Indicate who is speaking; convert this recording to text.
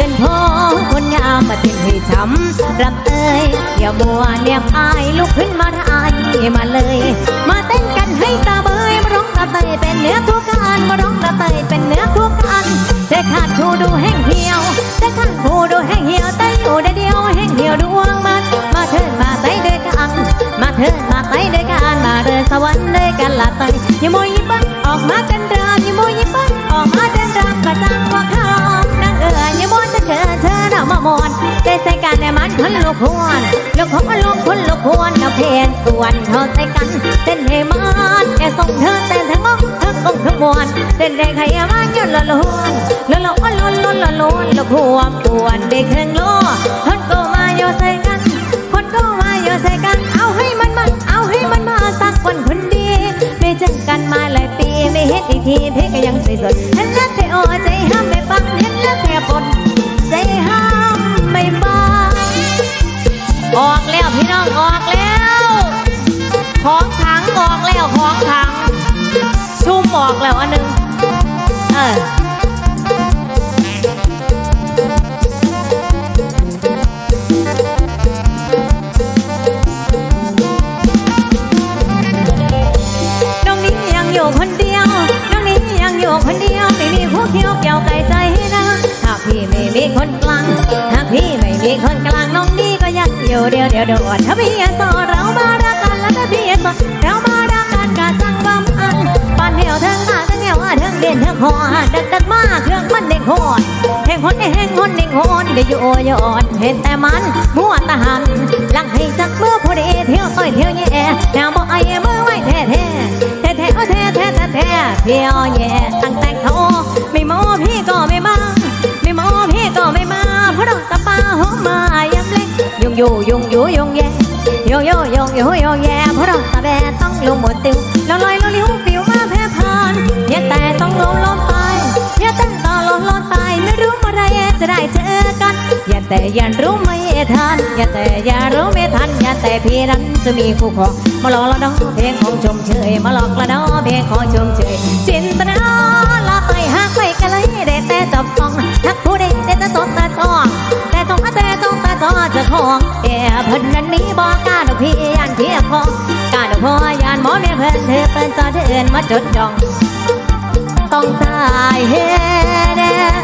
Speaker 1: ชิญพ่อคนงามมาทิ้งให้ช้ำรำเอ้ยอย่ามัวเนี่ยอายลุกขึ้นมาทายมาเลย มาเต้นกันให้สาเบยมาร้องระเตยเป็นเนื้อทุกการมาร้องระเตยเป็นเนื้อทุกการแต่ขาดผู้ดูแห้งเหี่ยวแต่ขาดผู้ดูแห้งเหี่ยวแต่อยู่ได้เดียวแห้งเหี่ยวดวงมันมาเถิดมาใส่ด้วยกันมาเถิดมาใส่ด้วยกันมาเดินสวรรค์ด้วยกันละเตยอย่าโมยยิ้มบังออกมากันรามอย่าโมยยิ้ม นในมันคนลูกพวนลูกของลูกคนลูกพวนเอาเพลงส่วนเธอใส่กันเต้นให้มันแค่ส่งเธอเต้นทั้งงงทั้งองทั้งมวลเต้นแรงใครมาจนละลวนละลวนละลวนละลวนละพวมปวนเด็กเครื่องล้อคนก็มาโยใส่กัน คนก็มาโยใส่กัน เอาให้มันมาเอาให้มันมาสักวันคนดี ไม่เจอกันมาหลายปีไม่เห็นอีกทีเพก็ยังใจสดเห็นแล้วแต่โอใจ ท้องถังชุ่มออกแล้วอันหนึง เออน้องนี้ยังอยู่คนเดียวน้องนี้ยังอยู่คนเดียวไม่มีผู้เคียวเกี่ยวไก่ใจให้นะหากพี่ไม่มีคนกลางหากพี่ไม่มีคนกลางน้องนี้ก็ยังอยู่เดียวเดียวโดดถ้าพี่สอนเรามารักกันแล้วถ้าพี่สอนเรามา รื่องมันเด้งโหดแห่งหนแห่งหนเด้งโหดเดี๋ยวอยู่โยนเห็นแต่มันมัวตาหันหลังให้จักมือผู้ใดเที่ยวต่อยเที่ยวแย่แนวบอกไอ้มือไว้แท้แท้แท้แท้แท้แท้แท้แท้เที่ยวแย่ตั้งแต่เขาไม่โมพี่ก็ไม่มาไม่โมพี่ก็ไม่มาเพราะดอกตะปาหอมมายำเล็กยุงอยู่ยุงอยู่ยุงแย่โยโยโยโยโยแย่เพราะดอกตะแบต้องลงหมดติว จะได้เจอกัน อย่าแต่อย่ารู้ไม่ทัน อย่าแต่อย่ารู้ไม่ทัน อย่าแต่พี่นั้นจะมีคู่ครองมาหลอกละน้องเพลงของชมเชยมาหลอกละน้องเพลงของชมเชยจินตนาลาไปหักไปกันเลยได้แต่จับต้องทักผู้ใดได้แต่ตบตาทองแต่ต้องแต่ต้องตาทองจะของเอ๋เพิ่นนั้นมีบอกกาดอกพี่ยันเพียพองกาดอกพ่อยานหมอแม่เพิ่นเธอเพิ่นจอเดินมาจดจองต้องตายเฮ้